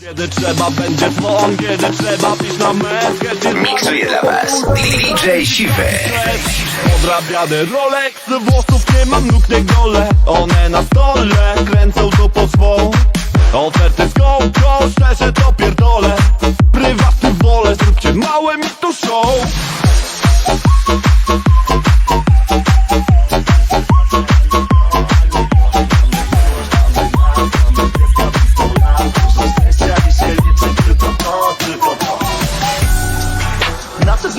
Kiedy trzeba będzie dzwon, kiedy trzeba pić na męskę Ty Miksuje dla Was. DJ Siwy. Odrabiane Rolex, włosów nie mam, nóg nie gole. One na stole kręcą to po swą. Oferty z GoPro, szczerze to pierdolę. Prywatny wolę, zróbcie małe mi tu show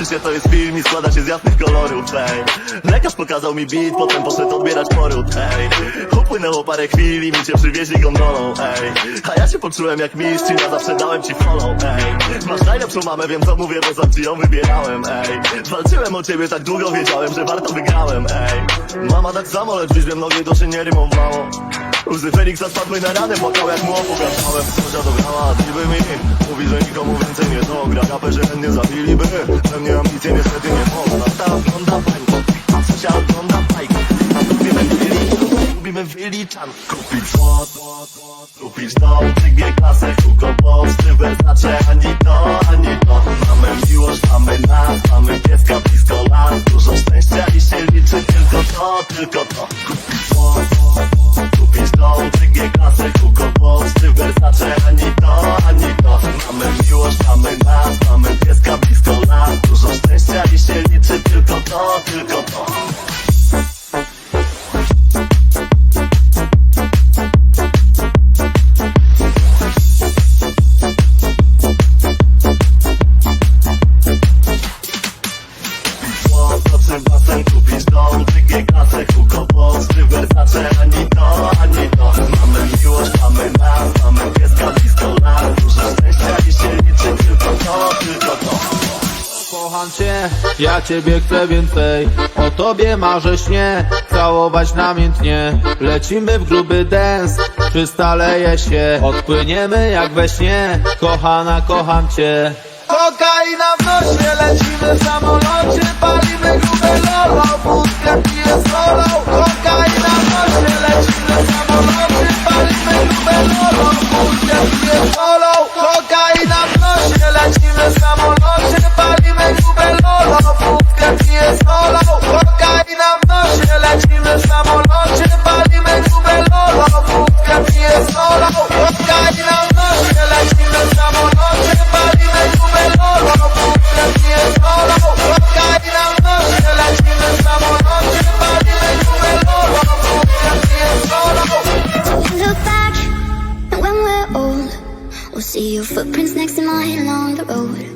Życie to jest film i składa się z jasnych kolorów, ej Lekarz pokazał mi beat, potem poszedł odbierać poród, ej Upłynęło parę chwil i mi cię przywieźli gondolą, ej A ja się poczułem jak mistrz i na zawsze dałem ci follow, ej Masz najlepszą mamę, wiem co mówię, bo sam ci ją wybierałem, ej Walczyłem o ciebie tak długo, wiedziałem, że warto wygrałem, ej Mama tak samo, lecz liczbie mnogiej duszy nie rymowało. Łzy Feniksa spadły na ranę, płakał jak mu opowiadałem Sądzia dobrała, niby mi Mówi, że nikomu więcej nie Raperzy chętnie zabiliby We mnie ambicje niestety nie można Ta wygląda bańka, a sąsia ogląda bajkę Lubimy wyliczan, lubimy wyliczan. Kupić złoto, kupić dom Dwie klasę, Hugo Boss Czy Versace, ani to, ani to. Mamy miłość, mamy nas Mamy pieska blisko las Dużo szczęścia i się liczy tylko to, tylko to. Kupić złoto Kupić dom, drugie klasy, Hugo Boss Czy to, ani to Mamy nas, mamy pieska blisko las Dużo szczęścia i się liczy tylko to, tylko to. Basen, kupić dom, drugie klasy, Ja ciebie chcę więcej. O tobie marzę śnie, całować namiętnie. Lecimy w gruby dance, przystaleje się. Odpłyniemy jak we śnie, kochana kocham cię. Kokaina w nosie, lecimy w samolocie Palimy grube lolo, see your footprints next to mine along the road.